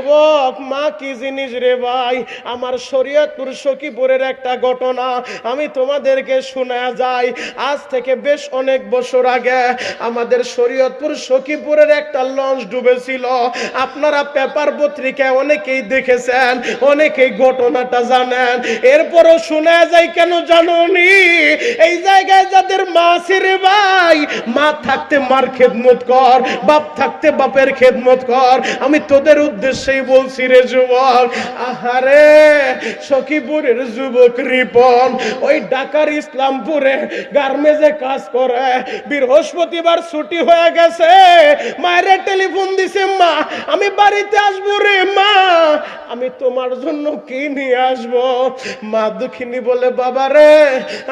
যুবক মা কি জিনিস রে ভাই? আমার শরীয়তপুর সখীপুরের একটা ঘটনা আমি তোমাদেরকে শোনা যাই। আজ থেকে বেশ অনেক বছর আগে আমাদের শরীয়তপুর সখীপুরের একটা লঞ্চ ডুবেছিল। আপনারা পেপার পত্রিকায় অনেকেই দেখেছেন, অনেকেই ঘটনাটা জানেন। এরপরও শোনা যায় কেন জানোনি? এই জায়গায় যাদের মা আছে রে ভাই, মা থাকতে মার খেদমত কর, বাপ থাকতে বাপের খেদমত কর। আমি তোদের উদ্দেশ্যেই বলছি রে যুবক, আহারে, সখীপুরের যুবক রিপন, ওই ঢাকার ইসলামপুরে গার্মেজে কাজ করে, বৃহস্পতিবার ছুটি হয়ে গেছে, মায়ের টেলিফোন দিছে, মা, আমি বাড়িতে আসব রে, মা, আমি তোমার জন্য কি নিয়ে আসব? মা দুঃখিনী বলে বাবা রে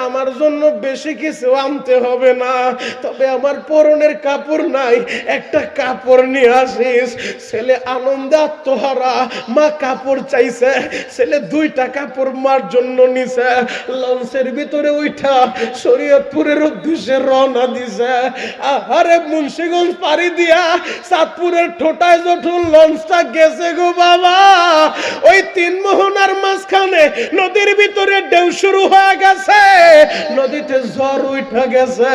আমার জন্য বেশি কিছু আনতে হবে না, তবে আমার পরনের কাপড় নাই, একটা কাপড় নিয়ে আসিস। ছেলে আনন্দে আত্মহারা মা কাপড় চাইছে, ছেলে দুইটা কাপড় মার জন্য নিছে। লঞ্চের ভিতরে উঠা শরীয়তপুরের উদ্দেশ্যে রওনা দিছে। আরে মুন্সিগঞ্জ পাড়ি দিয়া সাতপুরের ঠোঁটায় যখন লঞ্চটা গেছে গো বাবা। ওই তিন মোহনার মাঝখানে নদীর ভিতরে ঢেউ শুরু হয়ে গেছে। নদীতে জ্বর উঠা গেছে।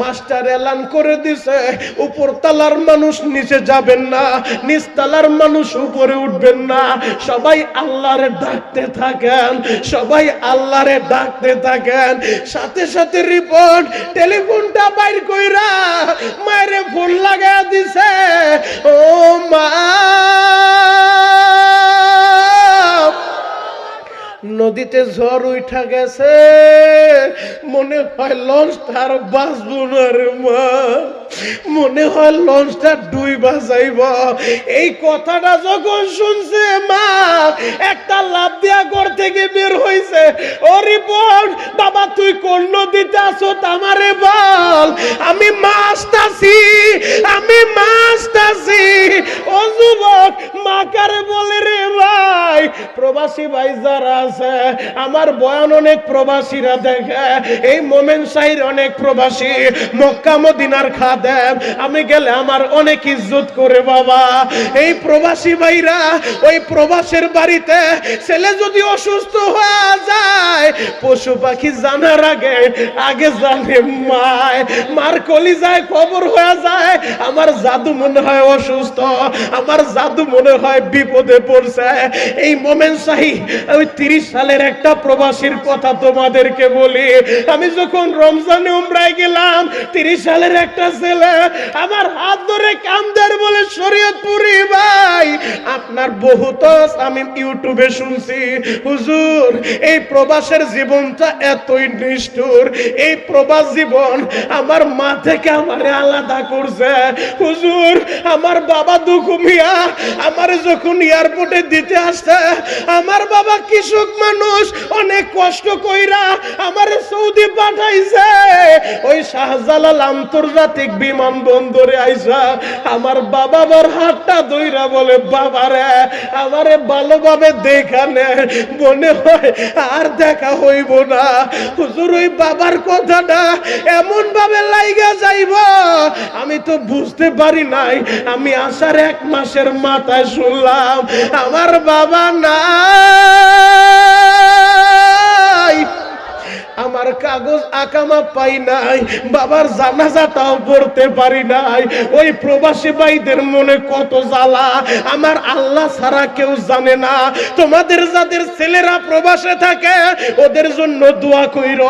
মাস্টার এলান করে দিছে উপর তালার মানুষ নিচে যাবেন না নিচ তালার মানুষ উপরে উঠবেন না। সবাই আল্লাহরে ডাকতে থাকেন, সবাই আল্লাহরে ডাকতে থাকেন। সাথে সাথে রিপোর্ট, টেলিফোনটা বাইর কইরা মায়েরে ফোন লাগা দিছে। ও মা! নদীতে ঝড় উঠা গেছে। মনে হয় লঞ্চটা আর বাঁচবো না রে মা। মনে হয় লঞ্চটা ডুই বাজাইব এই কথাটা যখন শুনছে, মা, একটা লাভ দিয়া ঘর থেকে বের হইছে। ও রিপোর্ট বাবা, তুই কোন নদীতে আসো আমারে বল। আমি মাছটাছি আমি মাছটাছি ও যুবক, মা কারে বলে রে ভাই? প্রবাসী ভাই যারা আছে, আমার বয়ান অনেক প্রবাসীরা দেখে। এই মোমেন শাহির অনেক প্রবাসী, মক্কা, মদিনার খাদেম আমি গেলে আমার অনেক ইজ্জত করে বাবা। এই প্রবাসী ভাইরা, ওই প্রবাসের বাড়িতে ছেলে যদি অসুস্থ হয়ে যায়, পশু পাখি জানার আগে আগে জানে, মায়, মার কলি যায় খবর হয়ে যায়, আমার জাদু মনে হয় অসুস্থ, আমার জাদু মনে হয় বিপদে পড়ছে। এই মোমেন সাহি ওই তিরিশ সালের একটা প্রবাসীর কথা তোমাদেরকে বলি। আমি যখন রমজানে উমরায় গেলাম, তিরিশ সালের একটা ছেলে আমার হাত ধরে কামদার বলে, শরীয়তপুরি ভাই, আপনার বহুত আমি ইউটিউবে শুনছি। হুজুর, এই প্রবাসের জীবনটা এতই নিষ্ঠুর। এই প্রবাস জীবন আমার মা থেকে আমারে আলাদা করছে। হুজুর, আমার বাবা দুঃখু মিয়া আমার যখন এয়ারপোর্টে দিতে আসছে, আমার বাবা কৃষক মানুষ, অনেক কষ্ট কইরা আমার সৌদি পাঠাইছে। ওই শাহজালাল আন্তর্জাতিক বিমানবন্দরে আইসা আমার বাবা আমার হাতটা দইরা বলে, বাবারে, আমারে ভালোভাবে দেখা নে। মনে হয় আর দেখা হইব না। হুজুর, ওই বাবার কথাটা এমন ভাবে লাইগা যাইব। আমি তো বুঝতে পারি নাই। আমি আসার এক মাসের মাথায় শুনলাম, আমার বাবা নাই। আমার কাগজ আকামা পাই নাই, বাবার জানাজাটাও পড়তে পারি নাই। ওই প্রবাসী ভাইদের মনে কত জ্বালা, আমার আল্লাহ ছাড়া কেউ জানে না। তোমাদের যাদের ছেলেরা প্রবাসে থাকে, ওদের জন্য দোয়া কইর,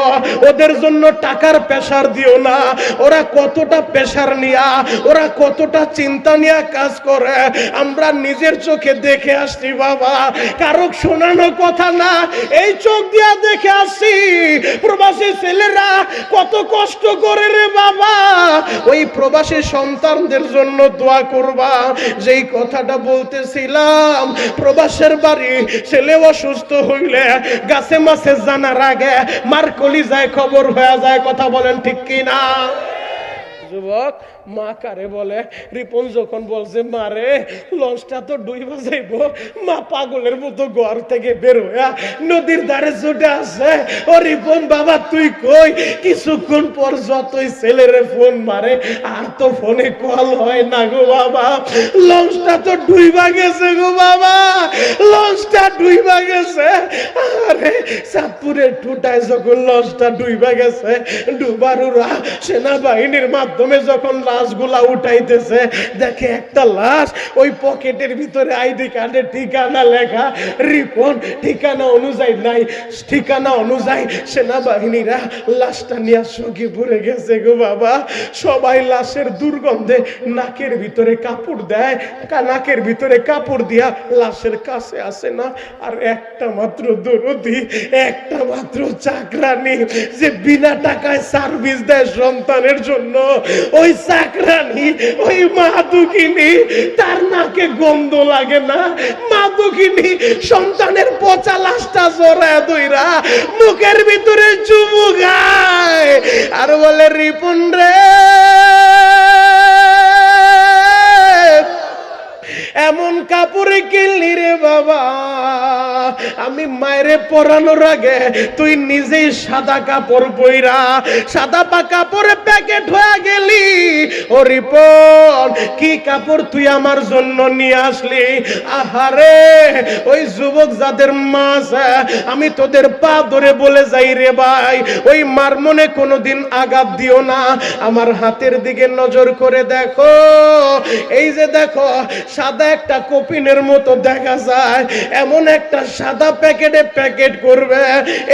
ওদের জন্য টাকার পেশার দিও না। ওরা কতটা পেশার নিয়া, ওরা কতটা চিন্তা নিয়ে কাজ করে। আমরা নিজের চোখে দেখে আসছি, বাবা। কারও শোনানো কথা না, এই চোখ দিয়া দেখে আসছি। প্রবাসী ছেলেরা কত কষ্ট করে রে বাবা। ওই প্রবাসী সন্তানদের জন্য দোয়া করবা। যেই কথাটা বলতেছিলাম, প্রবাসের বাড়ি ছেলে অসুস্থ হইলে গাছে মাছে জানার আগে মার কলি যায় খবর হয়ে যায়, কথা বলেন ঠিক কিনা? যুবক মা কারে বলে? রিপন যখন বলছে মারে লঞ্চটা তো ডুই বাজাইব, মা পাগলের মতো ঘর থেকে বের হইয়া নদীর ধারে ছুটে আসে। ও রিপন, বাবা, তুই কই? কিছুক্ষণ পর যতই ছেলেরে ফোন মারে, আর তো ফোনে কল হয় না গো বাবা। লঞ্চটা তো ডুইবা গেছে গো বাবা, লঞ্চটা ডুইবা গেছে আরে চাঁদপুরের টুটায় যখন লঞ্চটা ডুইবা গেছে ডুবারুরা সেনাবাহিনীর মাধ্যমে যখন লাশগুলা উঠাইতেছে। দেখে একটা লাশ ওই পকেটের ভিতরে আইডি কার্ডের ঠিকানা লেখা, রিপন, ঠিকানা অনুযায়ী নাই, ঠিকানা অনুযায়ী সেনাবাহিনীরা লাশটা নিয়ে গেছে গো বাবা। সবাই লাশের দুর্গন্ধে নাকের ভিতরে কাপড় দেয় নাকের ভিতরে কাপড় দিয়া লাশের কাছে আসে না। আর একটা মাত্র দরদি, একটা মাত্র চাকরানি যে বিনা টাকায় সার্ভিস দেয় সন্তানের জন্য, ওই চাকরানি ওই মাদুকিনী, তার নাকে গন্ধ লাগে না। মাদুকিনী, সন্তানের পচা লাশটা জড়ায় দইরা মুখের ভিতরে চুমু খায়। আর বলে, রিপুন রে এমন কাপড়ে কিনলি রে বাবা। আমি মায়েরে পরানোর আগে তুই নিজেই সাদা কাপড় পইরা, সাদা পা কাপড়ে প্যাকেট হয়ে গেলি। ও রিপন, কি কাপড় তুই আমার জন্য নিয়ে আসলি? আহারে, ওই যুবক যাদের মা আমি তোদের পা ধরে বলে যাই রে ভাই। ওই মার মনে কোনোদিন আঘাত দিও না। আমার হাতের দিকে নজর করে দেখো। এই যে দেখো, সাদা একটা কপিনের মতো দেখা যায়, এমন একটা সাদা প্যাকেটে প্যাকেট করবে,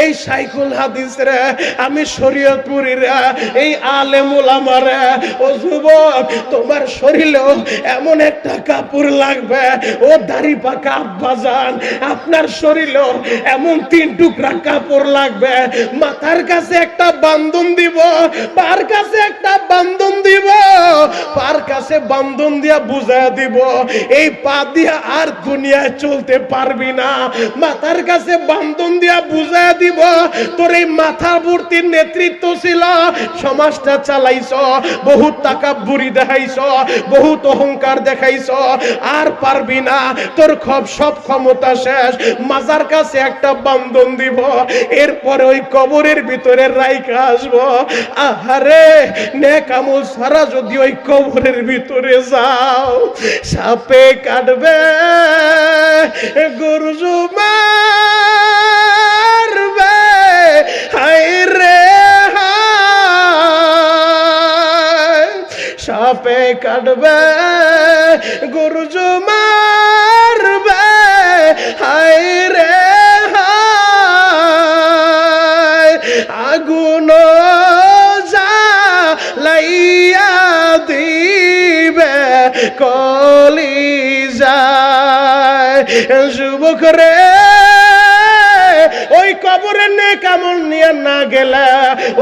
এই সাইকুল হাদিসরে আমি শরীয়তপুরীরা এই আলেমুল আমারে ও যুবক, তোমার শরীরেও এমন একটা কাপড় লাগবে, ও দাড়ি পাকা আব্বাজান আপনার শরীরেও এমন তিন টুকরা কাপড় লাগবে, মাথার কাছে একটা বান্ধন দিব, পার কাছে একটা বান্ধন দিব, পার কাছে বান্ধন দিয়া বুঝায় দিব এই পা দিয়া আর দুনিয়ায় চলতে পারবি না। মাথার কাছে বান্ধন দিয়া বুঝায় দিব, তোর এই মাথা ভর্তির নেতৃত্ব ছিল। সমাজটা চালাইছ, বহুত টাকা বুড়ি দেখাইছ, বহুত অহংকার দেখাইছ, আর পারবি না। তোর খব সব ক্ষমতা শেষ। মাজার কাছে একটা বান্ধন দিব, এরপরে ওই কবরের ভিতরে রাইখা আসব। আহারে নেকামল সারা যদি ওই কবরের ভিতরে যাও, সাপে কাটবে, গরু মারবে হাই রে সাপে কাটবে, গরু মারবে হাই রে আগুন লাইয়া দিবে কলি যুবক রে, ওই কবরের নে কামল নিয়ে না গেলে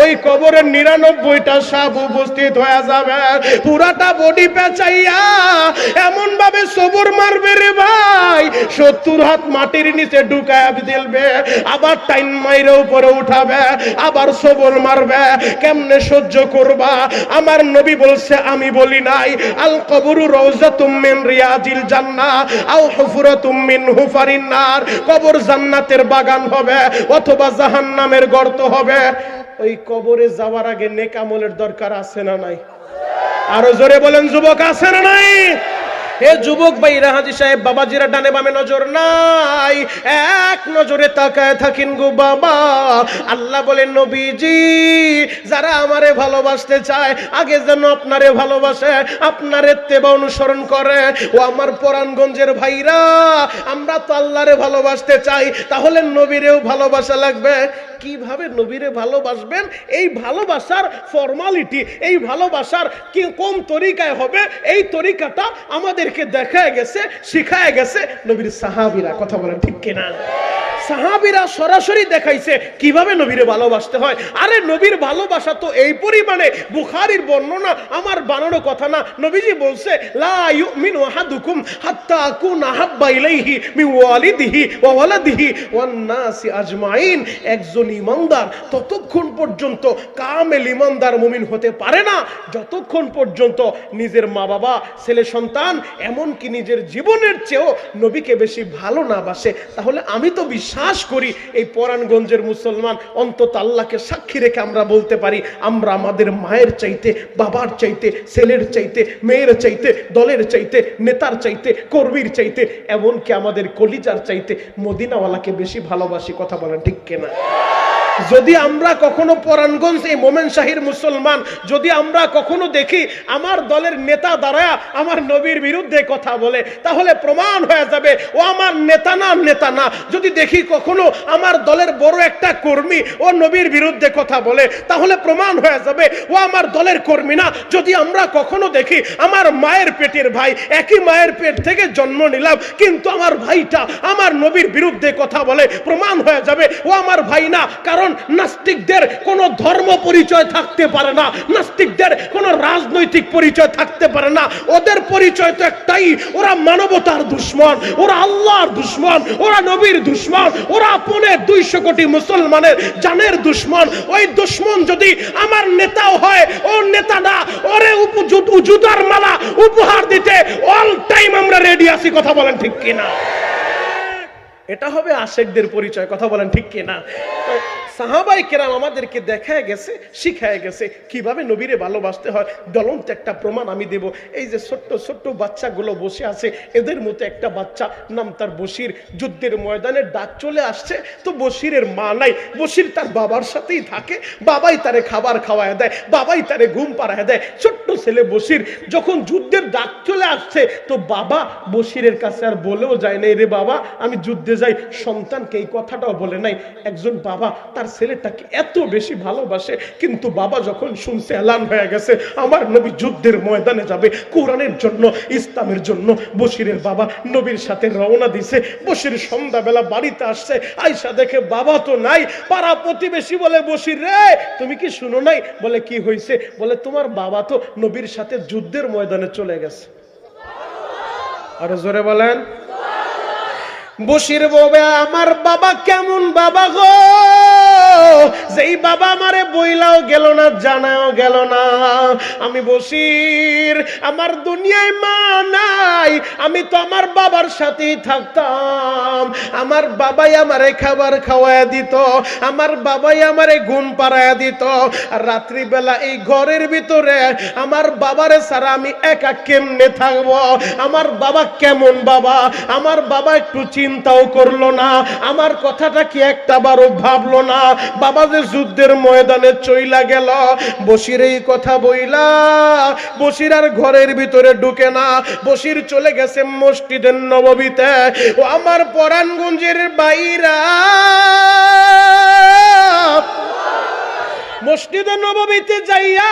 ওই কবরের নিরানব্বইটা সাপ উপস্থিত হয়ে যাবে। পুরাটা বডি পেঁচাইয়া এমন ভাবে সবর মারবে রে ভাই। সত্তর হাত মাটির নিচে ঢুকায় দিলবে আবার টাইম মাইরে উপরে উঠাবে, আবার সবর মারবে। কেমনে সহ্য করবা? আমার নবী বলছে, আমি বলি নাই, আল কবরু রওজাতুম মিন রিয়াজিল জান্নাহ, আও হুফরাতুম মিন হুফারিন নার। কবর জান্নাতের বাগান হবে, অথবা জাহান্নামের গর্ত হবে। ওই কবরে যাওয়ার আগে নেকামলের দরকার আছে না নাই? আরও জোরে বলেন, যুবক, আছে না নাই? হে যুবক ভাই রাহাজি সাহেব, বাবাজিরা ডানে বামে নজর নাই। এক নজরে তাকায় থাকেন গো বাবা। আল্লাহ বলেন, নবীজি, যারা আমারে ভালোবাসতে চায়, আগে যেন আপনারে ভালোবাসে, আপনারে তেবা অনুসরণ করে। ও আমার পরাণগঞ্জের ভাইরা, আমরা তো আল্লাহরে ভালোবাসতে চাই, তাহলে নবীরেও ভালোবাসা লাগবে। কীভাবে নবীরে ভালোবাসবেন? এই ভালোবাসার ফর্মালিটি এই ভালোবাসার কি কোন তরিকায় হবে? এই তরিকাটা আমাদেরকে দেখায় গেছে, শিখায় গেছে, নবীর সাহাবিরা, কথা বলেন ঠিক কিনা? সাহাবিরা সরাসরি দেখাইছে কীভাবে নবীরে ভালোবাসতে হয়। আরে নবীর ভালোবাসা তো এই পরিমাণে, বুখারির বর্ণনা আমার বানানো কথা না। নবীজি বলছে, লা ইউমিনু আহাদুকুম হাত্তা আকুনা হাব্বা ইলাইহি মিন ওয়ালিদিহি ওয়া ওয়ালাদিহি ওয়ান নাসি আজমাইন। একজন ইমানদার ততক্ষণ পর্যন্ত কামেল ইমানদার মুমিন হতে পারে না। যতক্ষণ পর্যন্ত নিজের মা বাবা ছেলে সন্তান এমনকি নিজের জীবনের চেয়েও নবীকে বেশি ভালো না বাসে, তাহলে আমি তো বিশ্বাস করি এই পরাণগঞ্জের মুসলমান অন্তত আল্লাহকে সাক্ষী রেখে আমরা বলতে পারি, আমরা আমাদের মায়ের চাইতে, বাবার চাইতে, ছেলের চাইতে, মেয়ের চাইতে, দলের চাইতে, নেতার চাইতে, কর্মীর চাইতে, এমনকি আমাদের কলিজার চাইতে মদিনাওয়ালাকে বেশি ভালোবাসি, কথা বলেন ঠিক কেনা? যদি আমরা কখনো পরাণগঞ্জ এই মোমেন শাহির মুসলমান, যদি আমরা কখনো দেখি আমার দলের নেতা দ্বারা আমার নবীর বিরুদ্ধে কথা বলে, তাহলে প্রমাণ হয়ে যাবে, ও আমার নেতা না নেতা না। যদি দেখি কখনো আমার দলের বড় একটা কর্মী, ও নবীর বিরুদ্ধে কথা বলে, তাহলে প্রমাণ হয়ে যাবে, ও আমার দলের কর্মী না। যদি আমরা কখনো দেখি আমার মায়ের পেটের ভাই, একই মায়ের পেট থেকে জন্ম নিলাম, কিন্তু আমার ভাইটা আমার নবীর বিরুদ্ধে কথা বলে, প্রমাণ হয়ে যাবে, ও আমার ভাই না। কারণ নাস্তিকদের কোনো ধর্ম পরিচয় থাকতে পারে না, নাস্তিকদের কোনো রাজনৈতিক পরিচয় থাকতে পারে না। ওদের পরিচয় তো একটাই, ওরা মানবতার দুশ্মন, ওরা আল্লাহর দুশ্মন, ওরা নবীর দুশ্মন, ওরা আপনে দুইশো কোটি মুসলমানের জানের দুশ্মন। ওই দুশ্মন যদি আমার নেতাও হয়, ও নেতা না, ওরে উজুদার মালা উপহার দিতে অল টাইম আমরা রেডি আছি, কথা বলেন ঠিক কিনা? এটা হবে আশেকদের পরিচয়, কথা বলেন ঠিক কিনা? সাহাবাই কেরাম আমাদেরকে দেখায় গেছে, শিখায় গেছে কীভাবে নবীরে ভালোবাসতে হয়। দলন্ত একটা প্রমাণ আমি দেব। এই যে ছোট্ট ছোট্ট বাচ্চাগুলো বসে আছে, এদের মতো একটা বাচ্চা, নাম তার বসির যুদ্ধের ময়দানে ডাক চলে আসছে, তো বসিরের মা নাই। বসির তার বাবার সাথেই থাকে, বাবাই তারে খাবার খাওয়ায় দেয়, বাবাই তারে ঘুম পাড়ায় দেয়। ছোট্ট ছেলে বসির যখন যুদ্ধের ডাক চলে আসছে, তো বাবা বসিরের কাছে আর বলেও যায় নাই, রে বাবা, আমি যুদ্ধে যাই, সন্তানকে এই কথাটাও বলে নাই। একজন বাবা তার ছেলেটাকে এত বেশি ভালোবাসে, কিন্তু বাবা যখন শুনছে এলান হয়ে গেছে, আমার নবী যুদ্ধের ময়দানে যাবে, কোরআনের জন্য, ইসলামের জন্য বসিরের বাবা নবীর সাথে রওনা দিছে বসির সন্ধ্যাবেলা বাড়িতে আসছে আয়সা দেখে বাবা তো নাই, পাড়া প্রতিবেশী বলে বসির রে, তুমি কি শুনো নাই? বলে, কি হয়েছে বলে, তোমার বাবা তো নবীর সাথে যুদ্ধের ময়দানে চলে গেছে। আরও জোরে বলেন। বসির ববে আমার বাবা কেমন বাবা গো? যেই বাবা আমারে বইলাও গেল না, জানাও গেল না। আমি বসির, আমার দুনিয়ায় মা নাই, আমি তো আমার বাবার সাথেই থাকতাম। আমার বাবাই আমারে খাবার খাওয়ায় দিত, আমার বাবাই আমারে ঘুম পাড়ায় দিত। আর রাত্রিবেলা এই ঘরের ভিতরে আমার বাবারে ছাড়া আমি একা কেমনে থাকব? আমার বাবা কেমন বাবা? আমার বাবা একটু চিন্তাও করল না, আমার কথাটা কি একটা বারও ভাবলো না? বাবা যে যুদ্ধের ময়দানে চইলা গেল। বসির এই কথা বইলা বসির আর ঘরের ভিতরে ঢুকে না। বসির চলে গেছে মসজিদের নববীতে ও আমার পরাণগঞ্জের বাইরা। মসজিদে নববীতে যাইয়া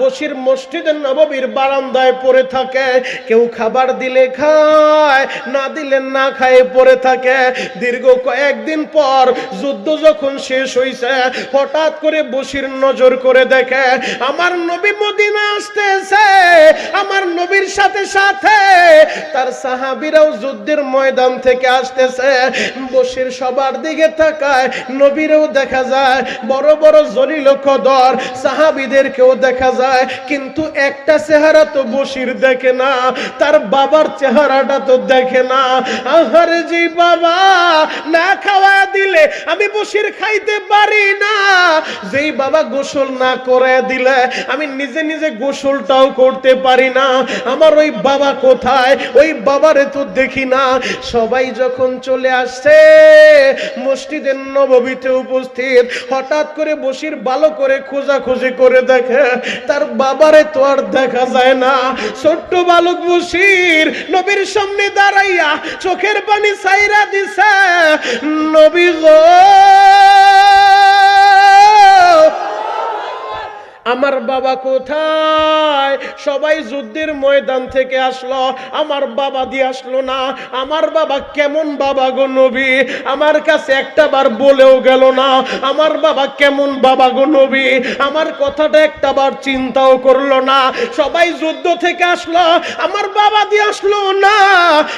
বসির মসজিদের নববীর বারান্দায় পড়ে থাকে। কেউ খাবার দিলে খায়, না দিলে না খায় পড়ে থাকে। দীর্ঘ কয়েকদিন পর যুদ্ধ যখন শেষ হইছে, হঠাৎ করে বসির নজর করে দেখে, আমার নবী মদিনা আসতেছে, আমার নবীর সাথে সাথে তার সাহাবিরাও যুদ্ধের ময়দান থেকে আসতেছে। বসির সবার দিকে তাকায়, নবীরও দেখা যায়, বড় বড় জলিল কদর সাহাবিদেরকেও দেখা যায়, কিন্তু একটা চেহারা তো বসির দেখে না, তার বাবার চেহারাটা তো দেখে না। আহারে বাবা, না খাওয়া দিলে আমি বসির খাইতে পারি না। যেই বাবা গোসল না করে দিলে আমি নিজে নিজে গোসলটাও করতে পারি না। আমার ওই বাবা কোথায়? ওই বাবারে তো দেখি না। সবাই যখন চলে আসছে, মসজিদের নববীতে উপস্থিত, হঠাৎ করে বসির ভালো করে খোঁজা খুঁজি করে দেখে তার বাবারে তো আর দেখা যায় না। ছোট্ট বালক বসির নবীর সামনে দাঁড়াইয়া চোখের পানি সাইরা দিছে। নবী গো! আমার বাবা কোথায়? সবাই যুদ্ধের ময়দান থেকে আসলো। আমার বাবা দিয়ে আসলো না। আমার বাবা কেমন বাবা গো নবী? আমার কাছে একটা বার বলেও গেল না। আমার বাবা কেমন বাবা গো নবী? আমার কথাটা একটা বার চিন্তাও করল না। সবাই যুদ্ধ থেকে আসলো। আমার বাবা দিয়ে আসলো না।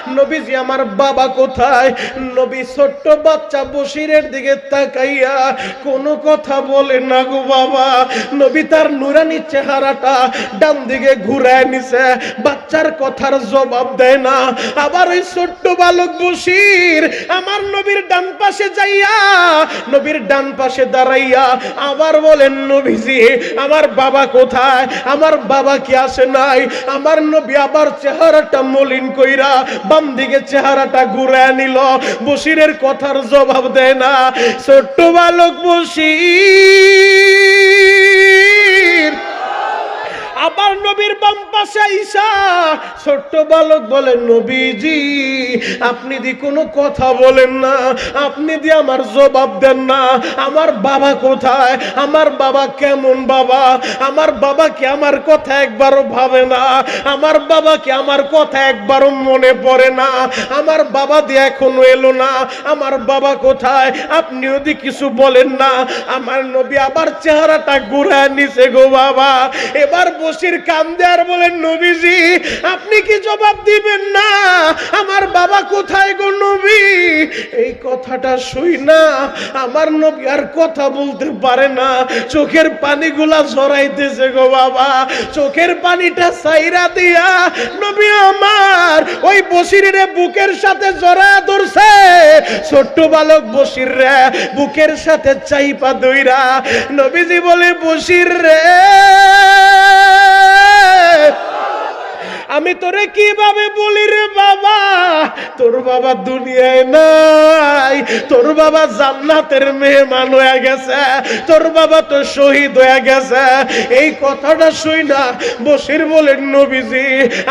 নবীজি, আমার বাবা কোথায়? নবী ছোট্ট বাচ্চা বসিরের দিকে তাকাইয়া কোনো কথা বলে না গো বাবা। নবী তার নুরানি চেহারাটা ডান দিকে ঘুরায় নিছে। বাচ্চার কথার জবাব দেয় না। আবার ওই ছোট্ট বালক বসির আমার নবীর ডান পাশে যাইয়া, নবীর ডান পাশে দাঁড়াইয়া আবার বলেন, নবীজি, আমার বাবা কোথায়? আমার বাবা কি আসে নাই? আমার নবী আবার চেহারাটা মলিন কইরা বাম দিকে চেহারাটা ঘুরায় নিল। বসিরের কথার জবাব দেয় না। ছোট্ট বালক বসির আবার নবীর বাম পাশে ঈশা। ছোট্ট বালক বলেন নবীজি, আপনি দি কোনো কথা বলেন না। আপনি দি আমার জবাব দেন না। আমার বাবা কোথায়? আমার বাবা কেমন বাবা? আমার বাবা কি আমার কথা একবারও ভাবে না? আমার বাবা কি আমার কথা একবারও মনে পড়ে না? আমার বাবা দিয়ে এখনও এলো না। আমার বাবা কোথায়? আপনি যদি কিছু বলেন না। আমার নবী আবার চেহারাটা ঘুরায় নিছে গো বাবা। এবার বসির কান্দে আর বলেন, নবীজি, আপনি কি জবাব দিবেন না? আমার বাবা কোথায় গো নবী? এই কথাটা শুই না। আমার নবী আর কথা বলতে পারে না। চোখের পানিগুলা ঝরাইতেছে গো বাবা। চোখের পানিটা সাইরা দিয়া নবী আমার ওই বসিরের বুকের সাথে জড়া ধরছে। ছোট্ট বালক বসির রে বুকের সাথে চাইপা দইরা। নবীজি বলে, বসির রে আমি তোরে কীভাবে বলি রে বাবা? তোর বাবা দুনিয়ায় নাই। তোর বাবা জান্নাতের মেহমান হয়ে গেছে। তোর বাবা তো শহীদ হয়ে গেছে। এই কথাটা শুই না বসির বলেন, নবীজি,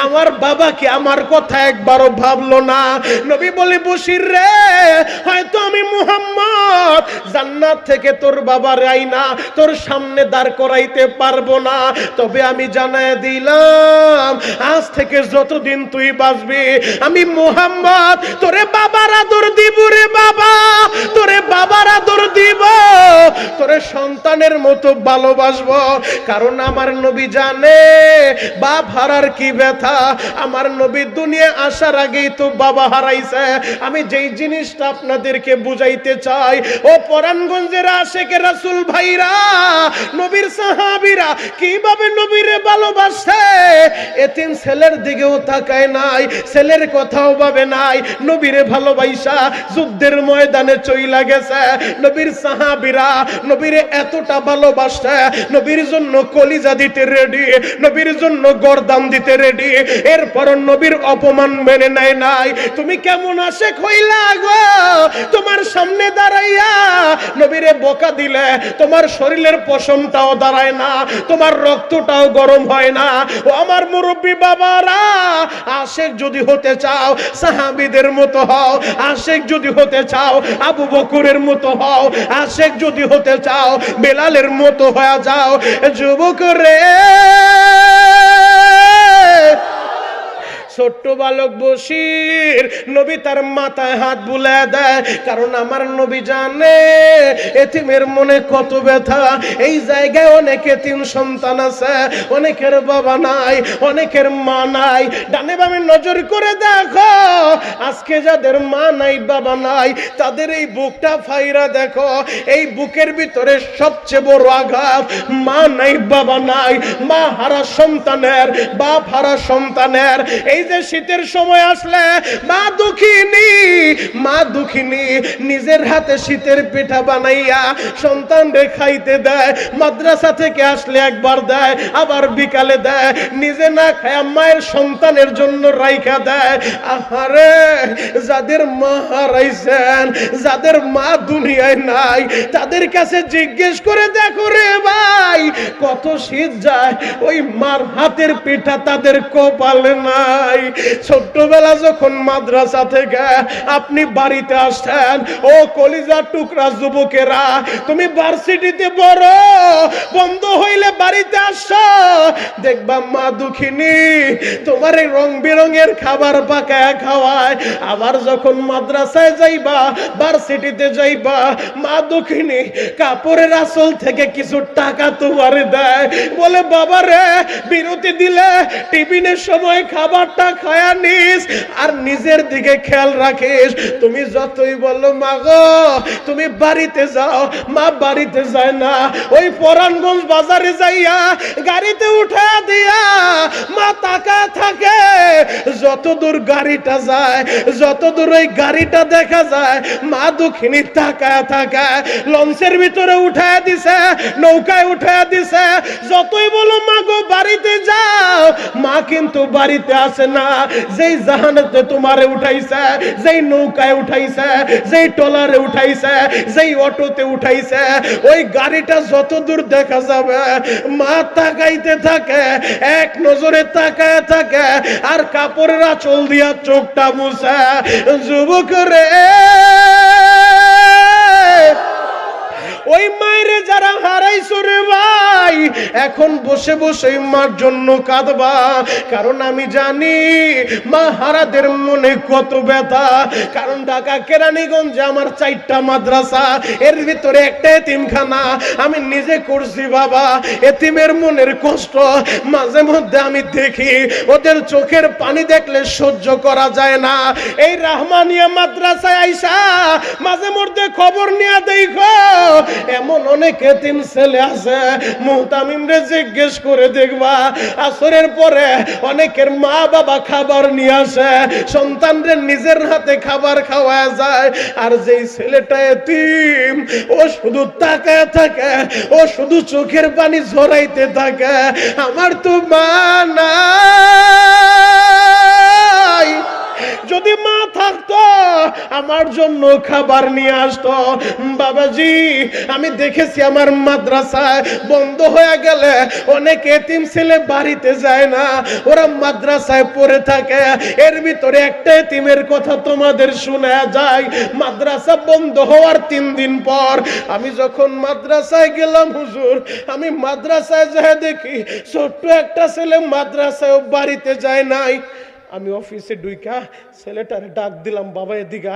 আমার বাবা কি আমার কথা একবারও ভাবলো না? নবী বলে বসির রে, হয়তো আমি মুহাম্মদ। জান্নাত থেকে তোর বাবা রাই না, তোর সামনে দাঁড় করাইতে পারব না। তবে আমি জানায় দিলাম, আজ থেকে যতদিন তুই বাঁচবি, আমি মোহাম্মদ, তোরে বাবার আদর দিব রে বাবা, তোরে বাবার আদর দিব, তোরে সন্তানের মতো ভালোবাসবো, কারণ আমার নবী জানে, বাপ হারার কি ব্যথা, আমার নবী দুনিয়া আসার আগেই তো বাবা হারাইছে। আমি যেই জিনিসটা আপনাদেরকে বুঝাইতে চাই, ও পরাণগঞ্জের আশেকে রাসুল ভাইরা, নবীর সাহাবিরা কীভাবে নবীরে ভালোবাসে? এতিম ছেলের দিকেও তাকায় নাই, ছেলের কথাও ভাবে নাই। নবীরে ভালোবাসা যুদ্ধের ময়দানে চইলা গেছে। নবীর সাহাবিরা নবীরে এতটা ভালোবাসে, নবীর জন্য কলিজা দিতে রেডি নবীর জন্য গরদাম দিতে রেডি এরপর নবীর অপমান মেনে নেয় নাই। তুমি কেমন আসে খইলা গো? তোমার সামনে দাঁড়াইয়া নবীরে বোকা দিলে, তোমার শরীরের পশমটাও দাঁড়ায় না, তোমার রক্তটাও গরম হয় না। ও আমার মুরব্বী বাবারা, আশেক যদি হতে চাও, সাহাবিদের মতো হও। আশেক যদি হতে চাও, আবু বকুরের মতো হও। আশেক যদি হতে চাও, বেলালের মতো হয়ে যাও। যুবক রে। ছোট্ট বালক বসির নবী তার মাথায় হাত বুলে দেয়, কারণ আমার নবী জানে, এতিমের মনে কত ব্যথা। এই জায়গায় অনেক এতিম সন্তান আছে, অনেকের বাবা নাই, অনেকের মা নাই। ডানে বামে নজর করে দেখো, আজকে যাদের মা নাই, বাবা নাই, তাদের এই বুকটা ফাইরা দেখো। এই বুকের ভিতরে সবচেয়ে বড় আঘাত, মা নাই, বাবা নাই, মা হারা সন্তানের, বাপ হারা সন্তানের। এই যে শীতের সময় আসলে মা দুঃখিনী মা দুঃখিনী নিজের হাতে শীতের পিঠা বানাইয়া সন্তান খাইতে দেয়, মাদ্রাসা থেকে আসলে একবার দেয়, আবার বিকালে দেয়, নিজে না খায় মায়ের সন্তানের জন্য রাইখা দেয়। আহারে, যাদের মা হারাইছেন, যাদের মা দুনিয়ায় নাই, তাদের কাছে জিজ্ঞেস করে দেখো রে ভাই, কত শীত যায়, ওই মার হাতের পিঠা তাদের কপালে নাই। ছোট্টবেলা যখন মাদ্রাসা থেকে আপনি বাড়িতে আসছেন ও কলিজার টুকরা যুবকেরা, তুমি ভার্সিটিতে বড় বন্ধ হইলে বাড়িতে আস। দেখবা মা দুঃখিনী, তোমার এই রং বেরঙের খাবার পাকায় খাওয়ায়, আবার যখন মাদ্রাসায় যাইবা ভার্সিটিতে যাইবা, মা দুঃখিনী, কাপড়ের আসল থেকে কিছু টাকা তোমারে দেয়। বলে বাবা রে বিরতি দিলে, টিফিনের সময় খাবারটা খায়া নিস আর নিজের দিকে খেয়াল রাখিস। তুমি যতই বলো মা গো তুমি বাড়িতে যাও। মা বাড়িতে যায় না। ওই পরানগঞ্জ বাজারে যাইয়া গাড়িতে উঠা দিয়া মা তাকা যত দূর গাড়িটা যায়, যতদূর ওই গাড়িটা দেখা যায়, মা দুঃখিনী তাকায় থাকায় লঞ্চের ভিতরে উঠায় দিছে, নৌকায় উঠায় দিছে। যতই বলো, মা গো, বাড়িতে যাও। মা কিন্তু বাড়িতে আসে না। যেই জাহানেতে তোমারে উঠাইছে, যেই নৌকায় উঠাইছে, যেই টলারে উঠাইছে, যেই অটোতে উঠাইছে, ওই গাড়িটা যত দূর দেখা যাবে, মা তাকাইতে থাকে, এক নজরে তাকায় থাকে, আর কাপড়ের আঁচল দিয়া চোখটা মুছে যুবক রে। ওই মায়েরে যারা হারাইছো রে ভাই, এখন বসে বসে মার জন্য কাঁদবা। কারণ আমি জানি মা হারাদের মনে কত ব্যথা। কারণ ঢাকা, কেরানীগঞ্জে আমার চারটা মাদ্রাসা, এর ভিতরে একটা এতিমখানা। আমি নিজে করছি বাবা, এতিমের মনের কষ্ট। মাঝে মধ্যে আমি দেখি ওদের চোখের পানি দেখলে সহ্য করা যায় না। এই রাহমানিয়া মাদ্রাসায় আইসা মাঝে মধ্যে খবর নিয়ে দেখো এমন অনেক এতিম ছেলে আছে মুহতামিমরে জিজ্ঞেস করে দেখবা, আসরের পরে অনেকের মা বাবা খাবার নিয়ে আসে সন্তানদের নিজের হাতে খাবার খাওয়া যায়, আর যেই ছেলেটা এতিম, ও শুধু তাকায় থাকে, ও শুধু চোখের পানি ঝরাইতে থাকে, আমার তো মা নাই। যদি মা থাকতো, আমার জন্য খাবার নিয়ে আসতো। বাবাজি, আমি দেখেছি আমার মাদ্রাসায় বন্ধ হয়ে গেলে অনেক এতিম ছেলে বাড়িতে যায় না। ওরা মাদ্রাসায় পড়ে থাকে। এর ভিতরে একটা এতিমের কথা তোমাদের শোনা যায়। মাদ্রাসা বন্ধ হওয়ার তিন দিন পর আমি যখন মাদ্রাসায় গেলাম, হুজুর, আমি মাদ্রাসায় যায় দেখি ছোট্ট একটা ছেলে মাদ্রাসায় বাড়িতে যায় নাই। আমি অফিসে ডুইকা ছেলেটারে ডাক দিলাম বাবা এদিকে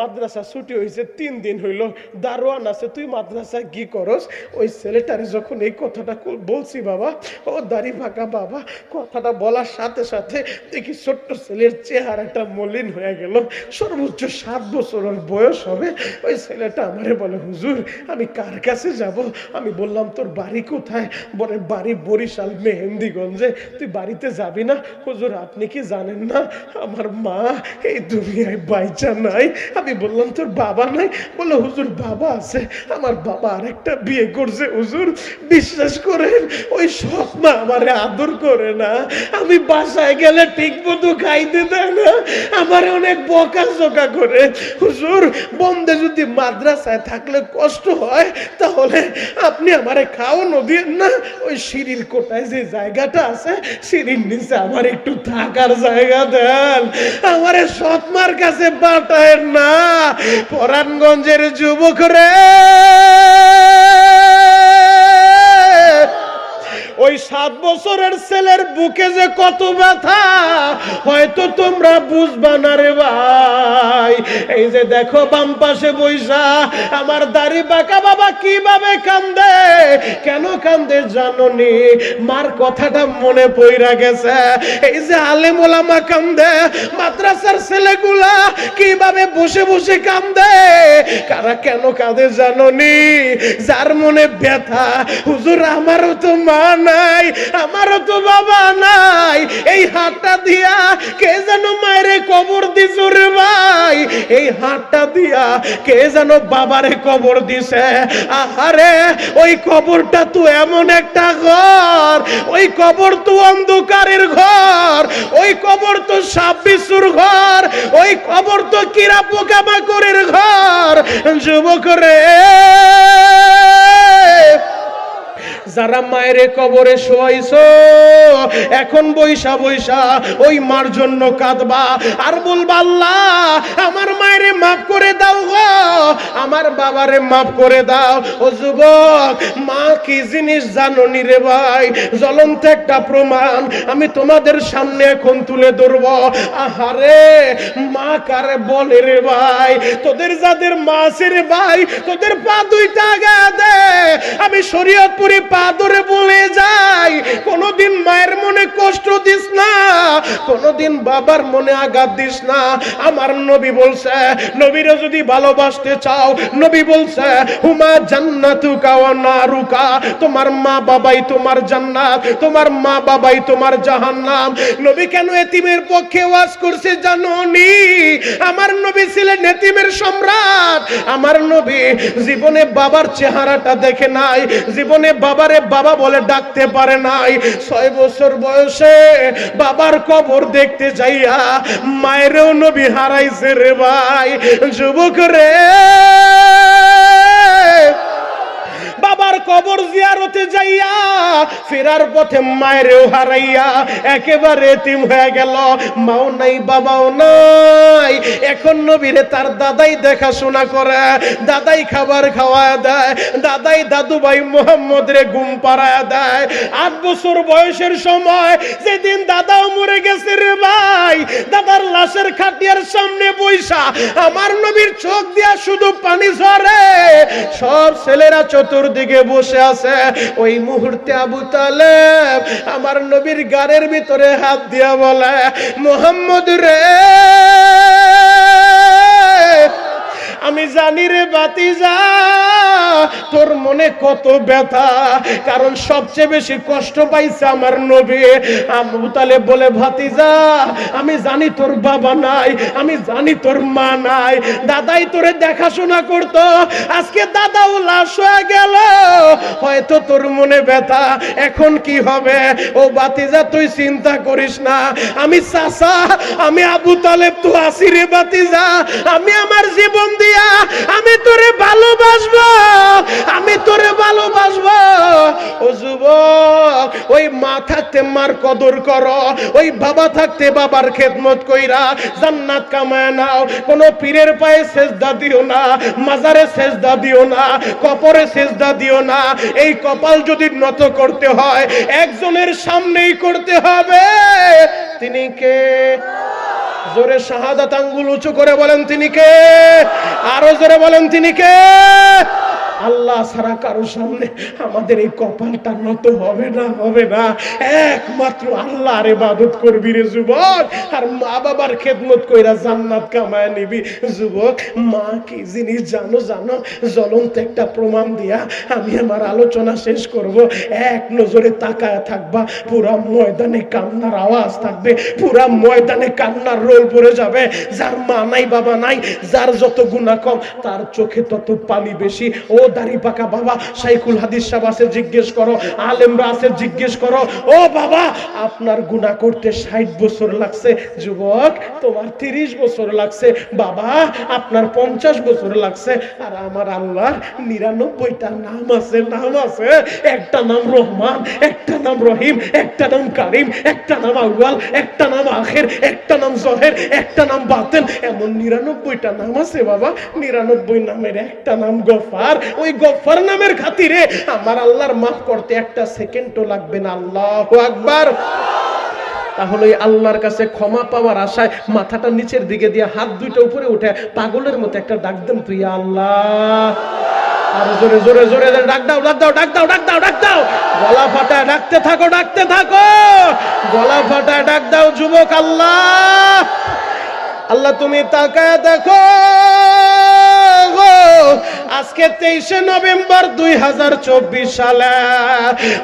মাদ্রাসা ছুটি হয়েছে, তিন দিন হইল। দারোয়ান আছে, তুই মাদ্রাসায় কি করস? ওই ছেলেটারে যখন এই কথাটা বলছি বাবা, ও দাড়ি ফাঁকা বাবা, কথাটা বলার সাথে সাথে দেখি ছোট্ট ছেলের চেহারাটা মলিন হয়ে গেল। সর্বোচ্চ সাত বছরের বয়স হবে। ওই ছেলেটা আমারে বলে, হুজুর, আমি কার কাছে যাব? আমি বললাম, তোর বাড়ি কোথায়? বলে, বাড়ি বরিশাল মেহেন্দিগঞ্জে। তুই বাড়িতে যাবি না? হুজুর, আপনি কি জানেন না? আমার মা এই দুনিয়ায় বাইচা নাই। আমি বললাম, তোর বাবা নাই? বলে হুজুর, বাবা আছে। আমার বাবা আরেকটা বিয়ে করছে, হুজুর। বিশ্বাস করেন, ওই সৎ মা আমারে আদর করে না। আমি বাসায় গেলে ঠিক মতো খাইতে দেয় না। আমার অনেক বকা জকা করে। হুজুর, বন্ধে যদি মাদ্রাসায় থাকলে কষ্ট হয়, তাহলে আপনি আমারে খাওয়ানো দিন না। ওই সিঁড়ির কোটায় যে জায়গাটা আছে, সিঁড়ির নিচে আমার একটু থাকার জায়গা দেন। আমারে সৎমার কাছে পাঠায় না। পরাণগঞ্জের যুবক রে ওই সাত বছরের ছেলের বুকে যে কত ব্যথা, হয়তো তোমরা বুঝবা না রে ভাই। এই যে দেখো বাম পাশে বৈশা, আমার দাড়ি বাঁকা বাবা কীভাবে কান্দে? কেন কান্দে জাননি? মার কথাটা মনে পইরা গেছে। এই যে আলেম ওলামা কান্দে, মাদ্রাসার ছেলেগুলা কীভাবে বসে বসে কান্দে? কারা কেন কাঁদে জাননি? যার মনে ব্যথা, হুজুর আমারও তো মা নাই আমারও তো বাবা নাই। এই হাতটা দিয়া কে যেন মায়েরে কবর দিছ ভাই? এই হাতটা দিয়া কে যেন বাবারে কবর দিছে? আহারে, ওই কবরটা তো এমন একটা ঘর, ওই কবর তো অন্ধকারের ঘর, ওই কবর তো সাপ ঘর, ওই কবর তো কিরা পোকামাকড়ের ঘর। যুবক রে যারা মায়ের কবরে শোয়াইছো, এখন বৈশা বৈশা ওই মার জন্য কাঁদবা। আর বলবা, আল্লাহ, আমার মায়ের মাফ করে দাও গো। আমার বাবারে মাফ করে দাও। ও যুবক, মা কি জিনিস জানো নি রে ভাই? জ্বলন্ত একটা প্রমাণ আমি তোমাদের সামনে এখন তুলে ধরবো। আহারে, মা কারে বলে রে ভাই? তোদের যাদের মা আছে রে ভাই, তোদের পা দুইটা আগা দে। আমি শরীয়তপুরি পা ধরে বলে যাই, কোনোদিন মায়ের মনে কষ্ট দিস না, কোনোদিন বাবার মনে আঘাত দিস না। আমার নবী বলছে, নবীরে যদি ভালোবাসতে চাও, নবী বলছে, হুমা জান্নাতু কাওয়া নারুকা, তোমার মা বাবাই তোমার জান্নাত, তোমার মা বাবাই তোমার জাহান্নাম। নবী কেন এতিমের পক্ষে ওয়াজ করছে জানো নি? আমার নবী ছিলেন এতিমের সম্রাট। আমার নবী জীবনে বাবার চেহারাটা দেখে নাই, জীবনে বাবারে বাবা বলে ডাকতে পারে নাই। ছয় বছর বয়সে বাবার কবর দেখতে যাইয়া মায়েরও নবী হারাইছে রে ভাই। যুবক রে! বাবার কবর জিয়ারতে যাইয়া ফেরার পথে মায়েরও হারাইয়া একেবারে এতিম হয়ে গেল। মাও নাই, বাবাও নাই। এখন নবীরে তার দাদাই দেখাশোনা করে, দাদাই খাবার খাওয়ায় দেয়, দাদাই দাদু ভাই মোহাম্মদ রে ঘুম পাড়ায় দেয়। আট বছর বয়সের সময় যেদিন দাদাও মরে গেছে রে ভাই, দাদার লাশের খাটিয়ার সামনে বইসা আমার নবীর চোখ দিয়া শুধু পানি ঝরে। সব ছেলেরা চতুর্দিকে বসে আছে। ওই মুহূর্তে আবু তালেব আমার নবীর গাড়ের ভিতরে হাত দিয়া বলে, মোহাম্মদ রে, আমি জানি রে বাতিজা তোর মনে কত ব্যথা? কারণ সবচেয়ে বেশি কষ্ট পাইছে আমার নবী। আবু তালেব বলে, ভাতিজা, আমি জানি তোর বাবা নাই, আমি জানি তোর মা নাই। দাদাই তোরে দেখাশোনা করতো। আজকে দাদাও লাশ হয়ে গেল। হয়তো তোর মনে ব্যথা। এখন কি হবে? ও বাতিজা তুই চিন্তা করিস না। আমি চাচা, আমি আবু তালেব তো আসি রে বাতিজা আমি আমার জীবন দিয়া, আমি তোরে ভালোবাসবো। আমি তোরে ভালোবাসবো। ও যুবক, ওই মা থাকতে মার কদর করো, ওই বাবা থাকতে বাবার খেদমত কইরা জান্নাত কামায় নাও। কোন পীরের পায়ে সেজদা দিও না, মাজারে সেজদা দিও না কপরে সেজদা দিও না। এই কপাল যদি নত করতে হয়, একজনের সামনেই করতে হবে। তিনি কে? জোরে শাহাদাত আঙ্গুল উঁচু করে বলেন, তিনি কে? আরও জোরে বলেন, তিনি কে? আল্লাহ ছাড়া কারও সামনে আমাদের এই কপালটা নত হবে না হবে না। একমাত্র আল্লাহর ইবাদত করবি রে যুবক। আর মা বাবার খেদমত কইরা জান্নাত কামায় নিবি। যুবক, মা কি জিনিস জানো জানো? জ্বলন্ত একটা প্রমাণ দিয়া আমি আমার আলোচনা শেষ করব। এক নজরে তাকায় থাকবা, পুরা ময়দানে কান্নার আওয়াজ থাকবে, পুরা ময়দানে কান্নার রোল পড়ে যাবে। যার মা নাই, বাবা নাই, যার যত গুণা কম, তার চোখে তত পানি বেশি। ও দাড়ি পাকা বাবা, সাইকুল হাদিস সাহেব আছে জিজ্ঞেস করো, আলেমরা আছে জিজ্ঞেস করো, ও বাবা, আপনার গুণা করতে ষাট বছর লাগছে, যুবক, তোমার তিরিশ বছর লাগছে, বাবা, আপনার পঞ্চাশ বছর লাগছে, আর আমার আল্লাহর নিরানব্বইটা নাম আছে নাম আছে, একটা নাম রহমান, একটা নাম রহিম, একটা নাম কারিম, একটা নাম আউয়াল, একটা নাম আখের, একটা নাম জহের, একটা নাম বাতেন, এমন নিরানব্বইটা নাম আছে বাবা, নিরানব্বই নামের একটা নাম গফার ওই গফার নামের খাতিরে আমার আল্লাহর মাফ করতে একটা সেকেন্ডও লাগবে না। আল্লাহ আকবার। তাহলে আল্লাহর কাছে ক্ষমা পাওয়ার আশায় মাথাটা নিচের দিকে দিয়ে হাত দুইটা উপরে উঠে পাগলের মতো একটা ডাক দেন তুই আল্লাহ। আর জোরে জোরে জোরে ডাক দাও ডাক দাও ডাক দাও ডাক দাও ডাক দাও। গলা ফাটায় ডাকতে থাকো ডাকতে থাকো। গলা ফাটায় ডাক দাও, যুবক আল্লাহ। আল্লাহ, তুমি তাকায় দেখো। আজকে তেইশে নভেম্বর দুই হাজার চব্বিশ সালে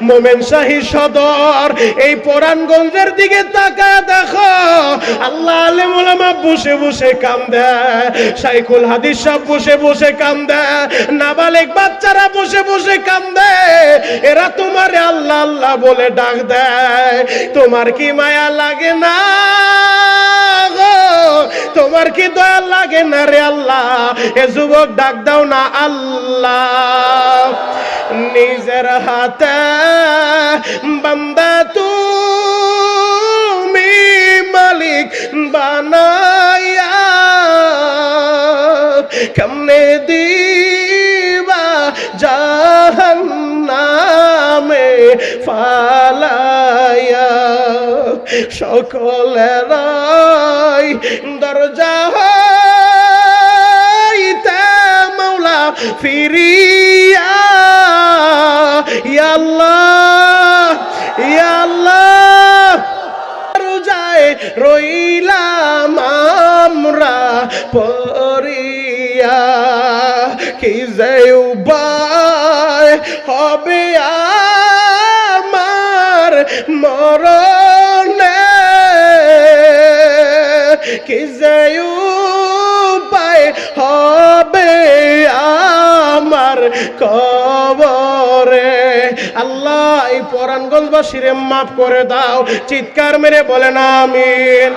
মোমেন শাহী সদর, এই পরাণগঞ্জের দিকে তাকায় দেখো, আল্লাহ আলেম বসে বসে কাম দেয় সাইকুল হাদিস সব বসে বসে কাম দেয় নাবালেক বাচ্চারা বসে বসে কাম দেয় এরা তোমার আল্লাহ আল্লাহ বলে ডাক দেয়, তোমার কি মায়া লাগে না? গো, তোমার কি দয়া লাগে না রে আল্লাহ? এ যুবক ডাক দাও না আল্লাহ। নিজের হাতে বান্দা তুমি মালিক বানায়া কেমনে দিবা জাহান্নামে? ফালাইয়া সকলেরাই দরজা হইতে মৌলা ফিরিয়া। যায় রইলাম আমরা পরিয়া কি যে হবে আমার মরণে কি যে উপায় হবে আমার কবরে? আল্লাহ এই পরাণগঞ্জবাসীরে মাফ করে দাও, চিৎকার মেরে বলেন আমিন।